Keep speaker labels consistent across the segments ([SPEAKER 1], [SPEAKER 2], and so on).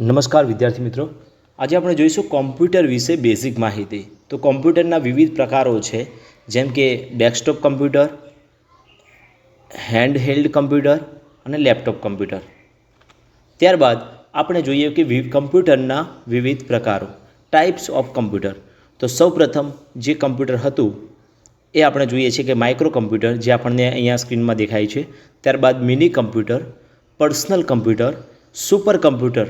[SPEAKER 1] નમસ્કાર વિદ્યાર્થી મિત્રો. આજે આપણે જોઈશું કોમ્પ્યુટર વિશે બેઝિક માહિતી. તો કોમ્પ્યુટરના વિવિધ પ્રકારો છે, જેમ કે desktop computer hand held computer અને લેપટોપ કમ્પ્યુટર ત્યારબાદ આપણે જોઈએ કે કમ્પ્યુટરના વિવિધ પ્રકારો. ટાઈપ્સ ઓફ કમ્પ્યુટર તો સૌપ્રથમ જે કમ્પ્યુટર હતું, એ આપણે જોઈએ છીએ કે માઇક્રો કમ્પ્યુટર જે આપણને અહીંયા સ્ક્રીનમાં દેખાય છે. ત્યારબાદ mini computer personal computer super computer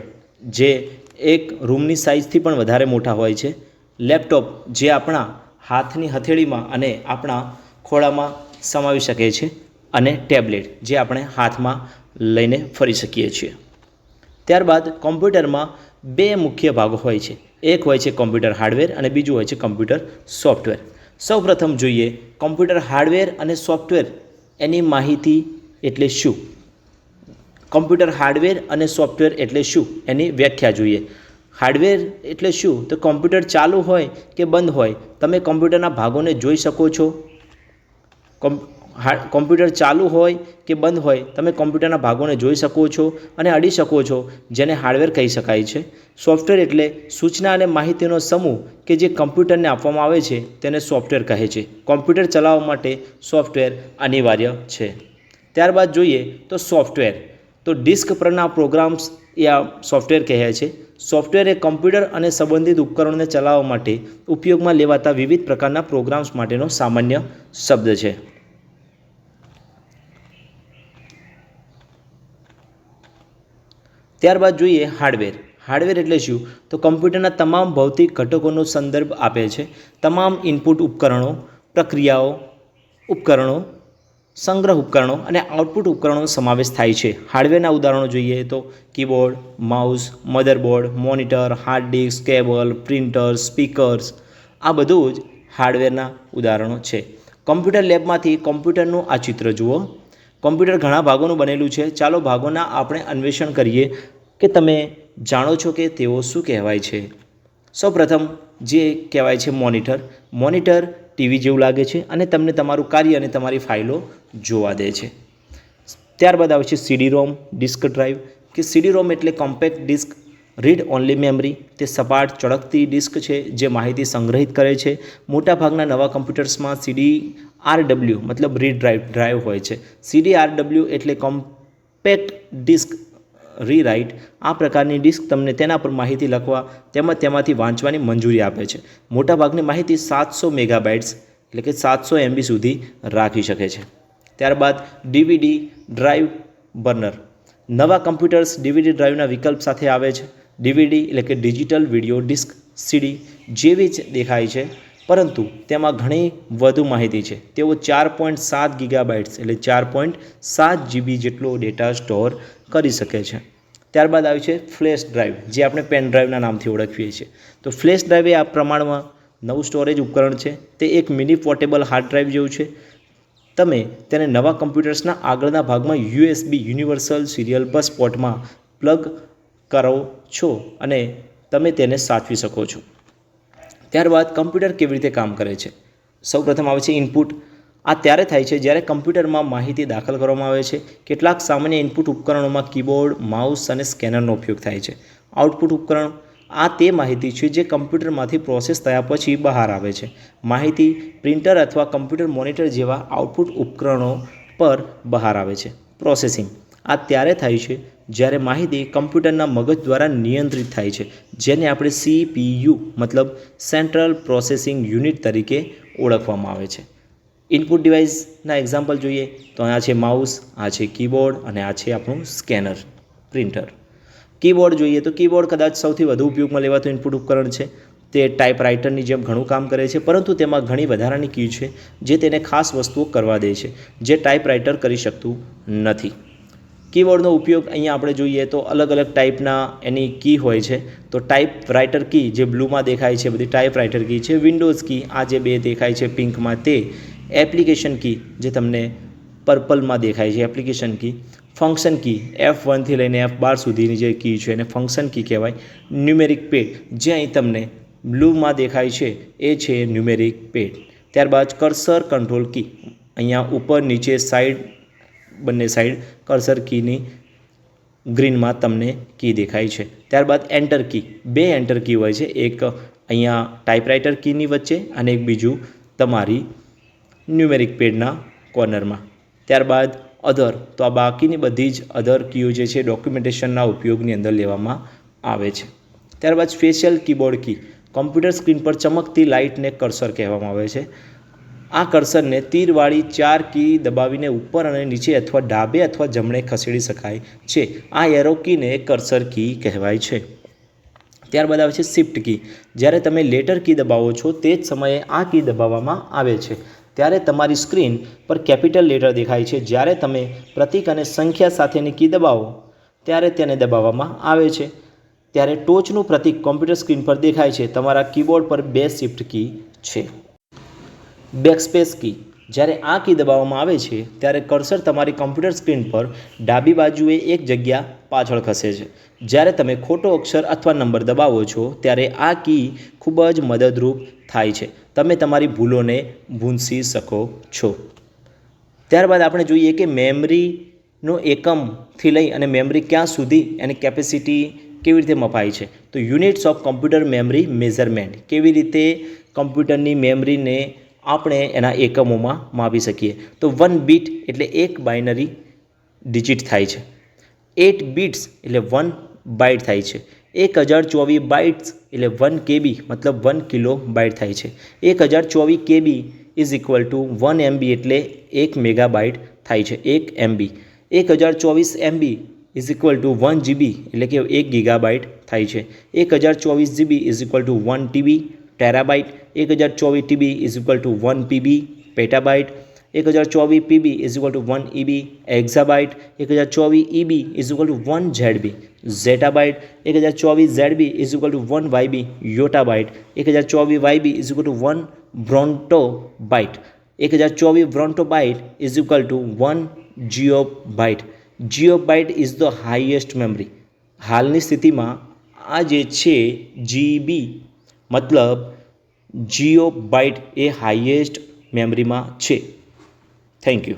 [SPEAKER 1] જે એક રૂમની સાઇઝથી પણ વધારે મોટા હોય છે. લેપટોપ જે આપણા હાથની હથેળીમાં અને આપણા ખોળામાં સમાવી શકે છે અને ટેબ્લેટ જે આપણે હાથમાં લઈને ફરી શકીએ છીએ. ત્યારબાદ કોમ્પ્યુટરમાં બે મુખ્ય ભાગો હોય છે. એક હોય છે કોમ્પ્યુટર હાર્ડવેર અને બીજું હોય છે કોમ્પ્યુટર સોફ્ટવેર. સૌપ્રથમ જોઈએ કોમ્પ્યુટર હાર્ડવેર અને સોફ્ટવેર એની માહિતી એટલે શું? કોમ્પ્યુટર હાર્ડવેર અને સોફ્ટવેર એટલે શું? એની વ્યાખ્યા જોઈએ. હાર્ડવેર એટલે શું? તો કોમ્પ્યુટર ચાલુ હોય કે બંધ હોય? તમે કોમ્પ્યુટરના ભાગોને જોઈ શકો છો. કોમ્પ કોમ્પ્યુટર ચાલુ હોય કે બંધ હોય? તમે કોમ્પ્યુટરના ભાગોને જોઈ શકો છો અને અડી શકો છો, જેને હાર્ડવેર કહી શકાય છે. સોફ્ટવેર એટલે સૂચના અને માહિતીનો સમૂહ કે જે કમ્પ્યુટરને આપવામાં આવે છે, તેને સોફ્ટવેર કહે છે. કોમ્પ્યુટર ચલાવવા માટે સોફ્ટવેર અનિવાર્ય છે. ત્યારબાદ જોઈએ તો સોફ્ટવેર. તો ડિસ્ક પરના પ્રોગ્રામ્સ એ આ સોફ્ટવેર કહે છે. સોફ્ટવેર એ કમ્પ્યુટર અને સંબંધિત ઉપકરણોને ચલાવવા માટે ઉપયોગમાં લેવાતા વિવિધ પ્રકારના પ્રોગ્રામ્સ માટેનો સામાન્ય શબ્દ છે. ત્યારબાદ જોઈએ હાર્ડવેર. હાર્ડવેર એટલે શું? તો કમ્પ્યુટરના તમામ ભૌતિક ઘટકોનો સંદર્ભ આપે છે. તમામ ઇનપુટ ઉપકરણો, પ્રક્રિયાઓ, ઉપકરણો સંગ્રહ ઉપકરણો અને આઉટપુટ ઉપકરણોનો સમાવેશ થાય છે. હાર્ડવેરના ઉદાહરણો જોઈએ તો keyboard mouse motherboard monitor hard disk cable printer speakers આ બધું જ હાર્ડવેરના ઉદાહરણો છે. કમ્પ્યુટર લેબમાંથી કોમ્પ્યુટરનું આ ચિત્ર જુઓ. કોમ્પ્યુટર ઘણા ભાગોનું બનેલું છે. ચાલો ભાગોના આપણે અન્વેષણ કરીએ કે તમે જાણો છો કે તેઓ શું કહેવાય છે. સૌપ્રથમ જે કહેવાય છે મોનિટર મોનિટર ટીવી જેવું લાગે છે અને તમને તમારું કાર્ય અને તમારી ફાઇલો જોવા દે છે. ત્યારબાદ આવે છે સીડી રોમ ડિસ્ક ડ્રાઈવ કે સીડી રોમ એટલે compact disc, read only memory, તે સપાટ ચળકતી ડિસ્ક છે જે માહિતી સંગ્રહિત કરે છે. મોટાભાગના નવા કમ્પ્યુટર્સમાં સીડી આરડબલ્યુ મતલબ રીડ ડ્રાઈવ ડ્રાઈવ હોય છે. સીડી આરડબલ્યુ એટલે કોમ્પેક્ટ ડિસ્ક રીરાઇટ આ પ્રકારની ડિસ્ક તમને તેના પર માહિતી લખવા તેમજ તેમાંથી વાંચવાની મંજૂરી આપે છે. મોટાભાગની માહિતી સાતસો મેગાબાઇટ્સ એટલે કે સાતસો એમબી સુધી રાખી શકે છે. ત્યારબાદ ડીવીડી ડ્રાઈવ બર્નર. નવા કમ્પ્યુટર્સ ડીવીડી ડ્રાઈવના વિકલ્પ સાથે આવે છે. ડીવીડી એટલે કે ડિજિટલ વીડિયો ડિસ્ક, સીડી જેવી જ દેખાય છે. પરંતુ તેમાં ઘણી વધુ માહિતી છે. તેઓ ચાર પોઈન્ટ સાત ગીગાબાઇટ્સ એટલે ચાર પોઈન્ટ સાત જીબી જેટલો ડેટા સ્ટોર કરી શકે છે. ત્યારબાદ આવ્યું છે ફ્લેશ ડ્રાઈવ જે આપણે પેન ડ્રાઈવના નામથી ઓળખીએ છીએ. તો ફ્લેશ ડ્રાઈવ એ આ પ્રમાણમાં નવું સ્ટોરેજ ઉપકરણ છે. તે એક મિની પોર્ટેબલ હાર્ડ ડ્રાઈવ જેવું છે. તમે તેને નવા કમ્પ્યુટર્સના આગળના ભાગમાં યુએસબી યુનિવર્સલ સિરિયલ બસ પોર્ટમાં પ્લગ કરો છો અને તમે તેને સાચવી શકો છો. ત્યારબાદ કમ્પ્યુટર કેવી રીતે કામ કરે છે? સૌપ્રથમ આવે છે ઇનપુટ આ ત્યારે થાય છે જ્યારે કમ્પ્યુટરમાં માહિતી દાખલ કરવામાં આવે છે. કેટલાક સામાન્ય ઇનપુટ ઉપકરણોમાં કીબોર્ડ માઉસ અને સ્કેનરનો ઉપયોગ થાય છે. આઉટપુટ ઉપકરણ. આ તે માહિતી છે જે કમ્પ્યુટરમાંથી પ્રોસેસ થયા પછી બહાર આવે છે. માહિતી પ્રિન્ટર અથવા કમ્પ્યુટર મોનિટર જેવા આઉટપુટ ઉપકરણો પર બહાર આવે છે. પ્રોસેસિંગ આ ત્યારે થાય છે જ્યારે માહિતી કમ્પ્યુટરના મગજ દ્વારા નિયંત્રિત થાય છે, જેને આપણે સીપીયુ મતલબ સેન્ટ્રલ પ્રોસેસિંગ યુનિટ તરીકે ઓળખવામાં આવે છે. ઇનપુટ ડિવાઇસના એક્ઝામ્પલ જોઈએ તો આ છે માઉસ આ છે કીબોર્ડ અને આ છે આપણું સ્કેનર પ્રિન્ટર કીબોર્ડ જોઈએ તો કીબોર્ડ કદાચ સૌથી વધુ ઉપયોગમાં લેવાતું ઇનપુટ ઉપકરણ છે. તે ટાઈપ રાઇટરની જેમ ઘણું કામ કરે છે, પરંતુ તેમાં ઘણી વધારાની કી છે, જે તેને ખાસ વસ્તુઓ કરવા દે છે, જે ટાઈપ રાઇટર કરી શકતું નથી. કીબોર્ડનો ઉપયોગ અહીંયા આપણે જોઈએ તો અલગ અલગ ટાઈપના એની કી હોય છે. તો ટાઈપ રાઇટર કી જે બ્લુમાં દેખાય છે, બધી ટાઈપ રાઇટર કી છે વિન્ડોઝ કી, આ જે બે દેખાય છે પિંકમાં તે એપ્લિકેશન કી જે તમને પર્પલમાં દેખાય છે application key. Function key F વનથી લઈને એફ બાર સુધીની જે કી છે, એને ફંક્શન કી કહેવાય. ન્યુમેરિક પેડ જે અહીં તમને બ્લૂમાં દેખાય છે, એ છે ન્યુમેરિક પેડ ત્યારબાદ કર્સર કંટ્રોલ કી, અહીંયા ઉપર નીચે સાઈડ બંને સાઈડ કર્સર કીની ગ્રીનમાં તમને કી દેખાય છે. ત્યારબાદ એન્ટર કી બે એન્ટર કી હોય છે. એક અહીંયા ટાઈપરાઇટર કીની વચ્ચે અને એક બીજું તમારી ન્યુમેરિક પેડના કોર્નરમાં ત્યારબાદ અધર તો આ બાકીની બધી જ અધર કીઓ જે છે ડોક્યુમેન્ટેશનના ઉપયોગની અંદર લેવામાં આવે છે. ત્યારબાદ special keyboard key computer screen પર ચમકતી લાઇટને કર્સર કહેવામાં આવે છે. આ કર્સરને તીરવાળી ચાર કી દબાવીને ઉપર અને નીચે અથવા ડાબે અથવા જમણે ખસેડી શકાય છે. આ એરો કીને કર્સર કી કહેવાય છે. ત્યારબાદ આવે છે શિફ્ટ કી. જ્યારે તમે લેટર કી દબાવો છો તે જ સમયે આ કી દબાવવામાં આવે છે. ત્યારે તમારી સ્ક્રીન પર કેપિટલ લેટર દેખાય છે. જ્યારે તમે પ્રતીક અને સંખ્યા સાથેની કી દબાવો, ત્યારે તેને દબાવવામાં આવે છે. ત્યારે ટોચનું પ્રતીક કોમ્પ્યુટર સ્ક્રીન પર દેખાય છે. તમારા કીબોર્ડ પર બે શિફ્ટ કી છે. બેકસ્પેસ કી જ્યારે આ કી દબાવવામાં આવે છે, ત્યારે કર્સર તમારી કમ્પ્યુટર સ્ક્રીન પર ડાબી બાજુએ એક જગ્યા પાછળ ખસે છે. જ્યારે તમે ખોટો અક્ષર અથવા નંબર દબાવો છો, ત્યારે આ કી ખૂબ જ મદદરૂપ થાય છે. તમે તમારી ભૂલોને ભૂંસી શકો છો. ત્યારબાદ આપણે જોઈએ કે મેમરીનો એકમથી લઈ અને મેમરી ક્યાં સુધી એની કેપેસિટી કેવી રીતે મપાય છે. તો units of computer memory measurement કેવી રીતે કમ્પ્યુટરની મેમરીને આપણે એના એકમોમાં માપી શકીએ. તો વન બીટ એટલે એક બાઇનરી ડિજિટ થાય છે. એટ બીટ્સ એટલે વન બાઇટ થાય છે. એક હજાર ચોવીસ બાઇટ્સ એટલે વન કેબી મતલબ વન કિલો બાઇટ થાય છે. એક હજાર ચોવીસ KB is equal to one MB એટલે એક મેગાબાઇટ થાય છે. એક એમબી એક હજાર ચોવીસ MB is equal to one GB એટલે કે એક ગીગાબાઇટ થાય છે. એક હજાર ચોવીસ GB is equal to one TB terabyte એક હજાર ચોવીસ TB is equal to one PB petabyte એક હજાર ચોવીસ PB is equal to one EB exabyte એક હજાર ચોવીસ EB is equal to one ZB zettabyte એક હજાર ચોવીસ ZB is equal to one YB yottabyte એક હજાર ચોવીસ YB is equal to one brontobyte એક હજાર ચોવીસ brontobyte is equal to one geobyte geobyte is the highest memory હાલની સ્થિતિમાં આ જે છે જીબી મતલબ જીઓ બાઇટ એ હાઈએસ્ટ મેમરીમાં છે. Thank you